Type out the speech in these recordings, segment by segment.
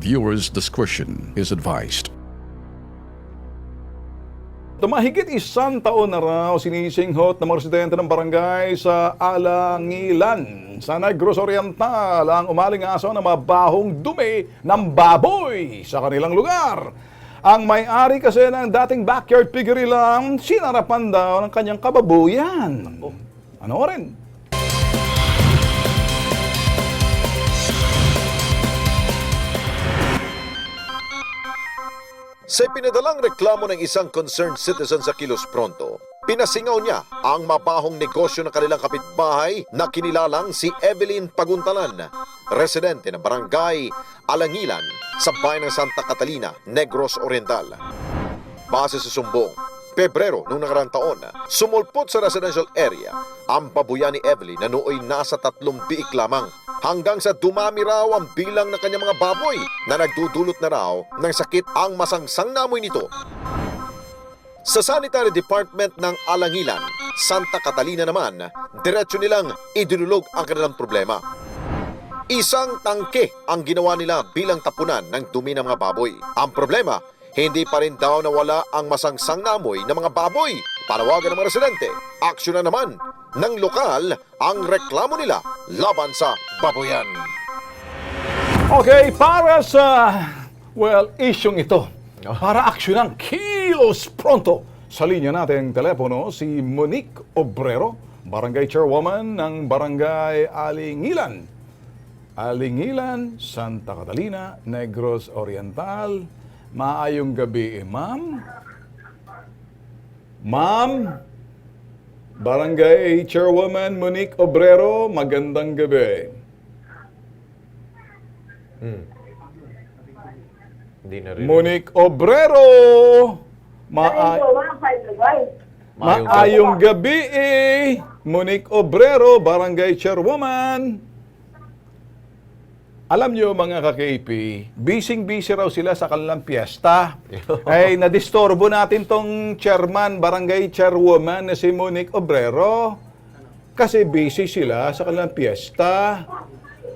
Viewers' discretion is advised. Tumahigit isang taon na raw sinisinghot ng mga residente ng barangay sa Alangilan sa Negros Oriental ang umaling aso ng mabahong dumi ng baboy sa kanilang lugar. Ang may-ari kasi ng dating backyard piggery lang, sinarapan daw ng kanyang kababuyan. Ano rin? Sa pinadalang reklamo ng isang concerned citizen sa Kilos Pronto, pinasingaw niya ang mabahong negosyo ng kanilang kapitbahay na kinilalang si Evelyn Paguntalan, residente ng barangay Alangilan sa bayan ng Santa Catalina, Negros Oriental. Base sa sumbong, Pebrero noong nakarang taon, sumulpot sa residential area ang babuyan ni Evelyn na nooy nasa tatlong biik lamang hanggang sa dumami raw ang bilang ng kanyang mga baboy na nagdudulot na raw ng sakit ang masangsang na amoy nito. Sa Sanitary Department ng Alangilan, Santa Catalina naman, diretsyo nilang idinulog ang kanilang problema. Isang tangke ang ginawa nila bilang tapunan ng dumi ng mga baboy. Ang problema, hindi pa rin daw nawala ang masangsang na amoy ng mga baboy. Panawagan ng mga residente, aksyon na naman ng lokal ang reklamo nila laban sa baboyan. Okay, para sa, well, isyong ito, para aksyonan kilos pronto. Sa linya natin telepono si Monique Obrero, Barangay Chairwoman ng Barangay Alingilan. Alingilan, Santa Catalina, Negros Oriental. Maayong gabi, eh, ma'am. Ma'am, Barangay Chairwoman Monique Obrero, magandang gabi. Hindi na rin. Monique Obrero. Maa Maayong maayong gabi eh. Monique Obrero, Barangay Chairwoman. Alam nyo mga ka-KP, busy-busy raw sila sa kanilang piyesta. Ay, nadistorbo natin tong chairman, barangay chairwoman na si Monique Obrero. Kasi busy sila sa kanilang piyesta.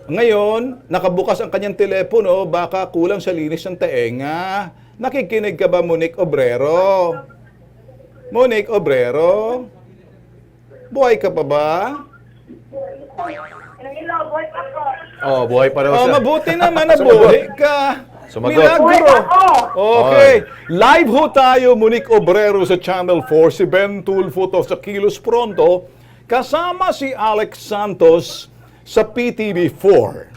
Ngayon, nakabukas ang kanyang telepono, baka kulang sa linis ng taenga. Nakikinig ka ba, Monique Obrero? Monique Obrero? Buhay ka pa ba? Oh, buhay pa raw Oh, siya. mabuti naman na buhay ka. Sumagot. Milagro. Okay. Live ho tayo, Monique Obrero sa Channel 4. Si Ben Tulfo to sa Kilos Pronto. Kasama si Alex Santos sa PTV4.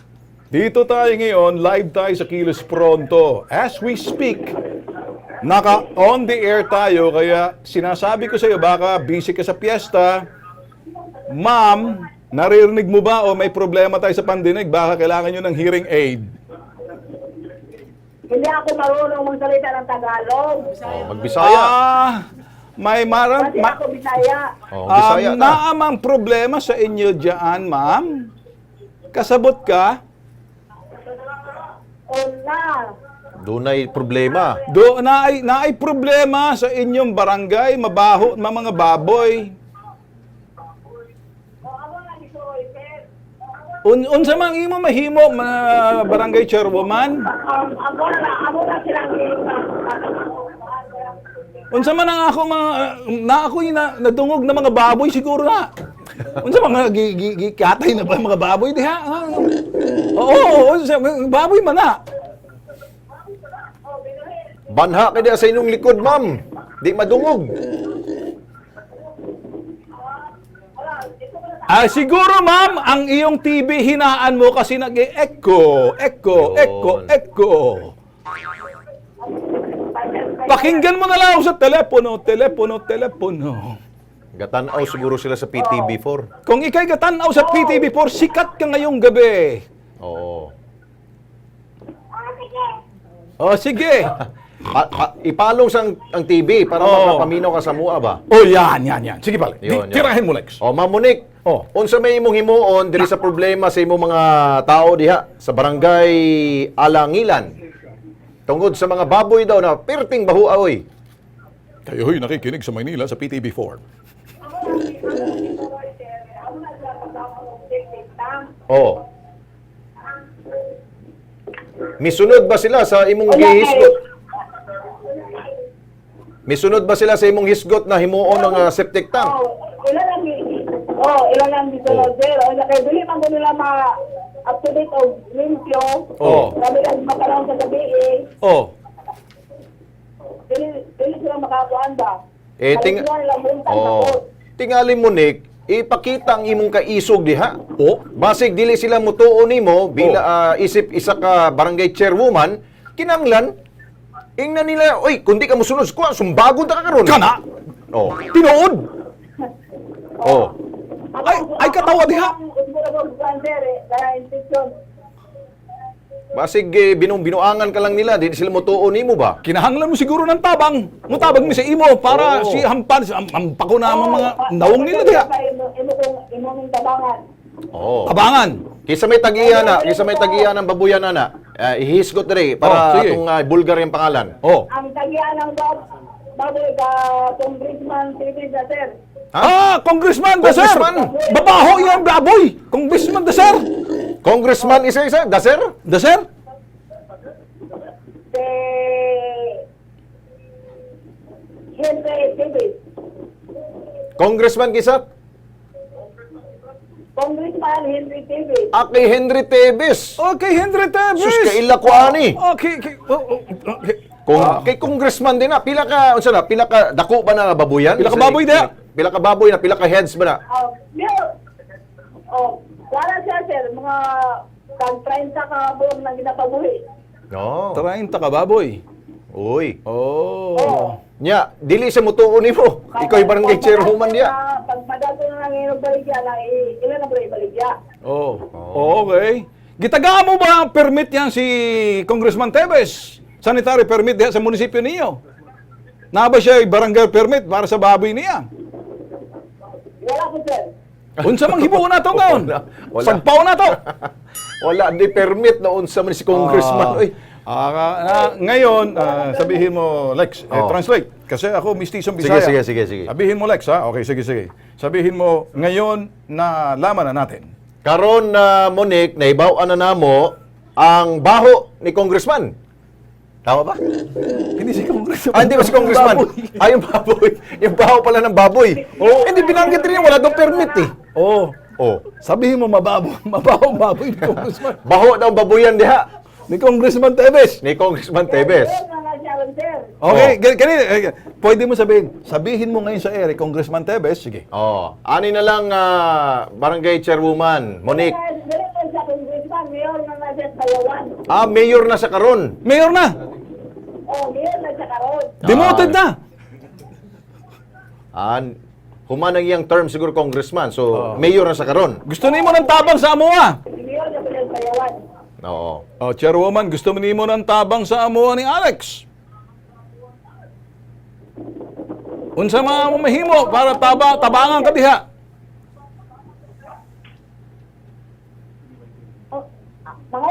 Dito tayo ngayon, live tayo sa Kilos Pronto. As we speak, naka on the air tayo, kaya sinasabi ko sa iyo, baka busy ka sa piyesta, Ma'am, naririnig mo ba o may problema tayo sa pandinig? Baka kailangan nyo ng hearing aid. Hindi ako marunong magsalita ng Tagalog. Oh, magbisaya. Ah, may marang... Kasi Ma, ako Bisaya. Oh, um, bisaya na. naamang problema sa inyo dyan, ma'am? Kasabot ka? Una. Doon ay problema. Do, na ay, na ay problema sa inyong barangay, mabaho, ma- mga baboy. O ako nga ni Soyper. Un, unsa mang imo mahimo, ma, barangay chairwoman? Unsa man ang ako mga na ako na nadungog na mga baboy siguro na. Unsa mga gi, gi, gi katay na ba mga baboy diha? Oo, oo, unsa baboy man na. Banha ka diya sa inyong likod, ma'am. Di madungog. Ah, siguro ma'am, ang iyong TV hinaan mo kasi nag-echo, echo, echo, echo. Pakinggan mo na lang sa telepono, telepono, telepono. Gatanaw siguro sila sa PTB4. Kung ikay gatanaw sa PTV4, sikat ka ngayong gabi. Oo. Oh, sige. Pa- pa- ipalong sa ang, TV para Oo. makapaminaw ka sa mua ba? oh, yan, yan, yan. Sige pala. Di, Yun, yun. tirahin mo, Lex. O, Ma'am Monique, Oh. unsa may imong himuon diri sa problema sa imong mga tao diha sa barangay Alangilan. Tungod sa mga baboy daw na perting bahua oy. Kayo ho'y nakikinig sa Maynila sa PTV4. Oh. Misunod ba sila sa imong Wala gihisgot? Misunod ba sila sa imong hisgot na himuon ng ah, septic tank? Oh, ilan lang Oh, ilan lang dito Oh. zero. O kaya dili man ko nila ma up to date o limpyo. Oh. Sabi lang makaroon sa gabi eh. Oh. Dili, dili sila makakuan ba? Eh, ting- Oh. Tingali Monique, ipakita ang imong kaisog diha. Oh. Basig dili sila mutuo nimo bila ah, isip isa ka barangay chairwoman, kinanglan ingna nila, oy, kundi ka musunod ko, sumbagon ta ka karon. Kana! Oh. Tinood! Oh. Ay, ay katawa diha! Basig eh, binung binuangan ka lang nila, di sila mutuo nimo ba? Kinahanglan mo siguro ng tabang. Mutabang mi sa imo para Oo. si Hampan, si Am- Ampako na ang mga nawong nila diha. Imo imo kong imo ning tabangan. Oh. Tabangan. Kisa may tagiya na, kisa may tagiya ng babuyan na na. Uh, ihisgot Oh, para sige. atong ah, bulgar yung pangalan. Oh. Ang tagian ng bab baboy ka congressman TV sa sir. Ha? Ah, Congressman Daser! Congressman! Babaho yung baboy! Congressman Daser! Congressman isa-isa, Daser? Daser? Henry TV. Congressman kisa? Congressman Henry TV. Aki Henry Tebes. Okay, Henry Teves! Sus kaila ko ani. Okay, okay. Oh, oh, okay. Kung Ah. kay congressman din na, pila ka unsa na, pila ka dako ba na baboyan? Pila ka baboy na? Pila ka baboy na, pila ka heads ba na? Oh, yeah. Oh, wala siya sir, mga tag 30 ka buong na ginapabuhi. No. 30 ka baboy. Uy. Oh. Oh. Nya, dili sa mutuo nimo. Ikaw yung barangay chairwoman diya. Pag madago na lang yung baligya, na i- ilan na ba yung baligya? Oh. Okay. Gitagaan mo ba ang permit yan si Congressman Tebes? Sanitary permit diha sa munisipyo niyo? Na ba siya yung barangay permit para sa baboy niya? Wala po sir. Unsa mang hibuon na to ngayon? Wala. Sagpaw na to. Wala di permit na unsa man si congressman. Ah, Uy. ah, ah, ngayon, ah, sabihin mo, Lex, eh, Oh. translate. Kasi ako, mistisong Sige, Bisaya. sige, sige, sige. Sabihin mo, Lex, ha? Okay, sige, sige. Sabihin mo, ngayon na laman na natin. Karon na Monique, naibaw-an na namo ang baho ni congressman. Tama ba? Hindi si Congressman. Ah, hindi ba si congressman? Baboy. Ah, yung baboy. Yung baho pala ng baboy. Oh. Hindi binanggit rin wala daw permit eh. Oh. Oh. Sabihin mo, mababo, mabaho baboy ni Congressman. Baho daw ang baboyan diha ni Congressman Tevez. ni Congressman Tebes. Okay, Oh. gan- ganito. eh, Pwede mo sabihin, sabihin mo ngayon sa ere, Congressman Tevez, sige. Oh, ani na lang ah, barangay chairwoman Monique. Mayor na sa. Ah, mayor na sa karon. Mayor na! Oh, mayor na siya karoon. Demoted na! Ah, humanang iyang term siguro congressman. So, mayor na sa karon. Gusto nimo ng tabang sa Yawan. Oo. Oh, chairwoman, gusto mo nimo ng tabang sa amuha ni Alex. Unsa mga mo mahimo para taba tabangan ka diha? Oh, Mangulang ko rin mong papago kung sa'yo ang mga mo ano. Oh,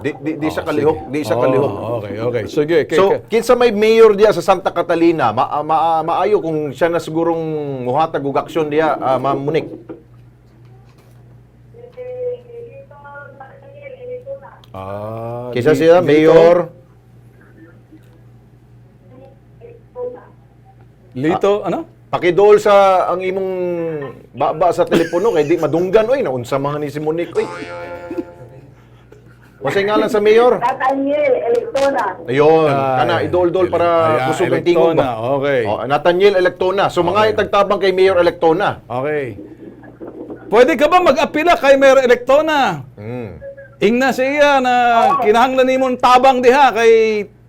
di, di, di sa kalihok, di sa kalihok. Oh, okay, okay. Sige, okay, So, okay. kinsa may mayor diya sa Santa Catalina, ma, ma- maayo kung siya na sigurong muhatag og aksyon diya, ah, Ma'am Monique. Ah, Kisa di- siya, dito? mayor. Lito, ano? Pakidol sa ang imong baba sa telepono kay di madunggan oy naunsa mga ni si Monique oy. Masay ngalan sa mayor. Nathaniel Electona. Ayun, Ay, kana idol-dol para ayan, kusog ang tingog Electona, ba? okay. Oh, Nathaniel Electona. So mga itagtabang kay Mayor Electona. Okay. Pwede ka ba mag-apila kay Mayor Electona? Hmm. Ingna siya na kinahanglan nimo ng tabang diha kay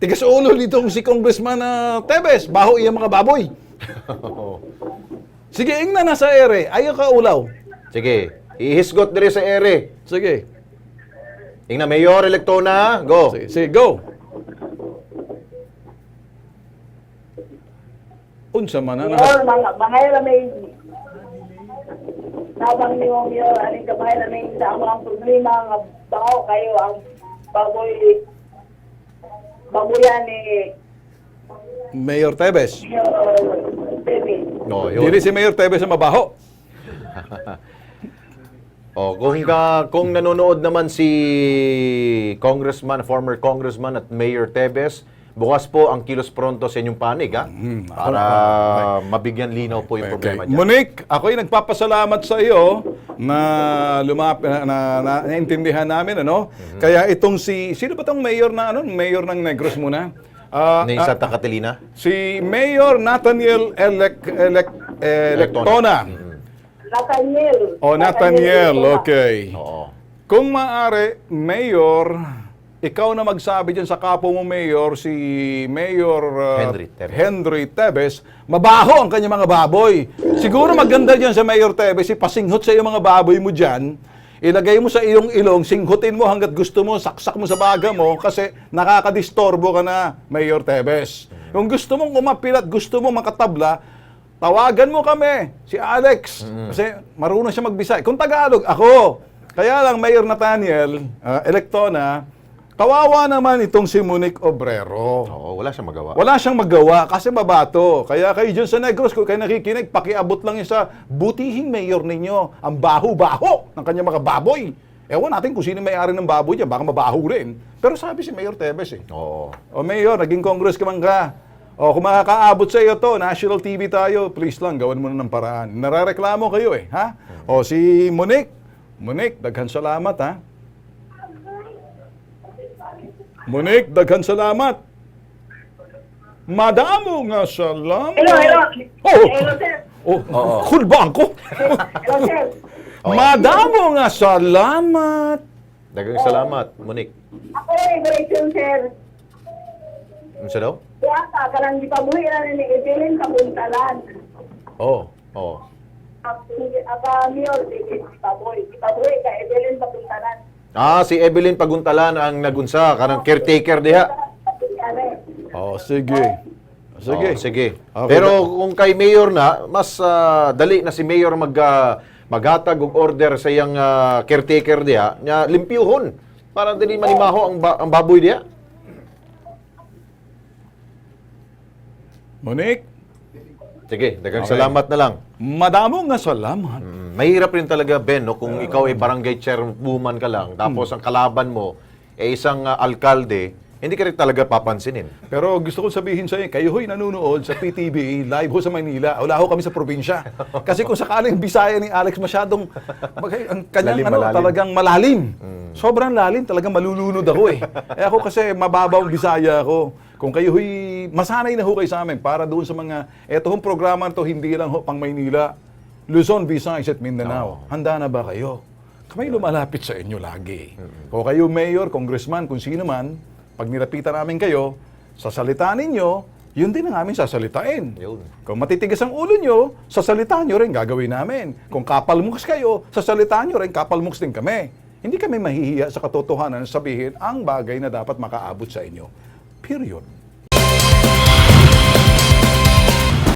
tigas ulo nitong si Congressman na Tebes. Baho iya mga baboy. Sige, ingna na sa ere. Ayaw ka ulaw. Sige, ihisgot dire sa ere. Sige. Tingnan, Mayor Electona, go. Sige, sige, go. Unsa man na Or mga mga na may Nabang ni mong yun, aning kamay na may sa mga problema nga bao kayo ang baboy baboyan ni Mayor Tebes. No, yun. Dili si Mayor Tebes ang mabaho. Oh, kung ka, kung nanonood naman si Congressman, former Congressman at Mayor Tebes, bukas po ang kilos pronto sa inyong panig, ha? Para mabigyan linaw po yung problema niya. Monique, ako'y nagpapasalamat sa iyo na lumap na, na, na- naintindihan namin ano. Mhm. Kaya itong si sino ba tong mayor na ano, mayor ng Negros muna? Ah, Ni ah, Santa Catalina? si Mayor Nathaniel Elec Elec Electona. Nathaniel. O Nathaniel, okay. Oo. Kung maaari, Mayor, ikaw na magsabi dyan sa kapo mo, Mayor, si Mayor uh, Henry Tebes. Henry Tebes, mabaho ang kanyang mga baboy. Siguro maganda dyan sa Mayor Tebes, ipasinghot sa iyong mga baboy mo dyan, ilagay mo sa iyong ilong, singhutin mo hanggat gusto mo, saksak mo sa baga mo, kasi nakakadistorbo ka na, Mayor Tebes. Kung gusto mong umapil at gusto mong makatabla, tawagan mo kami, si Alex. Kasi marunong siya magbisay. Kung Tagalog, ako. Kaya lang, Mayor Nathaniel, uh, Electona, kawawa naman itong si Monique Obrero. Oo, wala siyang magawa. Wala siyang magawa kasi mabato. Kaya kayo dyan sa Negros, kung kayo nakikinig, pakiabot lang yun sa butihing mayor ninyo. Ang baho-baho ng kanyang mga baboy. Ewan natin kung sino may-ari ng baboy dyan. Baka mabaho rin. Pero sabi si Mayor Tebes eh. Oo. O Mayor, naging congress ka man ka. O kung makakaabot sa iyo to, national TV tayo, please lang, gawan mo na ng paraan. Narareklamo kayo eh, ha? O si Monique, Monique, daghan salamat ha. Monique, daghan salamat. Madamo nga salamat. Hello, hello. Oh, Hello, sir. oh, kulbang ko. Hello, sir. Madamo nga salamat. Dagang salamat, Monique. Ako yung direction, sir. Ano siya daw? Kaya ka, karang di pa buhay na ni Evelyn kabuntalan. Oo. Oo. Aka Mayor, di pa buhay. Di pa buhay ka, Evelyn kabuntalan. Ah, si Evelyn Paguntalan ang nagunsa, kanang caretaker diha. Oh, sige. Sige. Oo, sige. Okay. Pero kung kay Mayor na, mas ah, dali na si Mayor mag ah, maghatag og order sa iyang ah, caretaker diha, nya limpyuhon para dili manimaho ang, ba- ang baboy diha. Monique, Sige, dagang Okay. salamat na lang. Madamo nga salamat. Mm, Mahirap rin talaga, Ben, no? kung ikaw ay barangay chairwoman ka lang, tapos ang kalaban mo ay isang ah, alkalde, hindi ka rin talaga papansinin. Pero gusto ko sabihin sa inyo, kayo ho'y nanonood sa PTV, live ho sa Manila. Wala ho kami sa probinsya. Kasi kung sakaling Bisaya ni Alex masyadong, bagay, ang kanyang Lalim, ano, malalim. talagang malalim. Sobrang lalim, talagang malulunod ako eh. eh ako kasi mababaw Bisaya ako. Kung kayo ho'y, masanay na ho kayo sa amin para doon sa mga, eto hong programa to hindi lang ho pang Maynila. Luzon, Visayas at Mindanao. Handa na ba kayo? Kami lumalapit sa inyo lagi. Kung kayo mayor, congressman, kung sino man, pag nilapitan namin kayo, sasalita ninyo, yun din ang aming sasalitain. Yun. Kung matitigas ang ulo nyo, sasalita nyo rin gagawin namin. Kung kapalmuks kayo, sasalita nyo rin kapalmuks din kami. Hindi kami mahihiya sa katotohanan na sabihin ang bagay na dapat makaabot sa inyo. Period.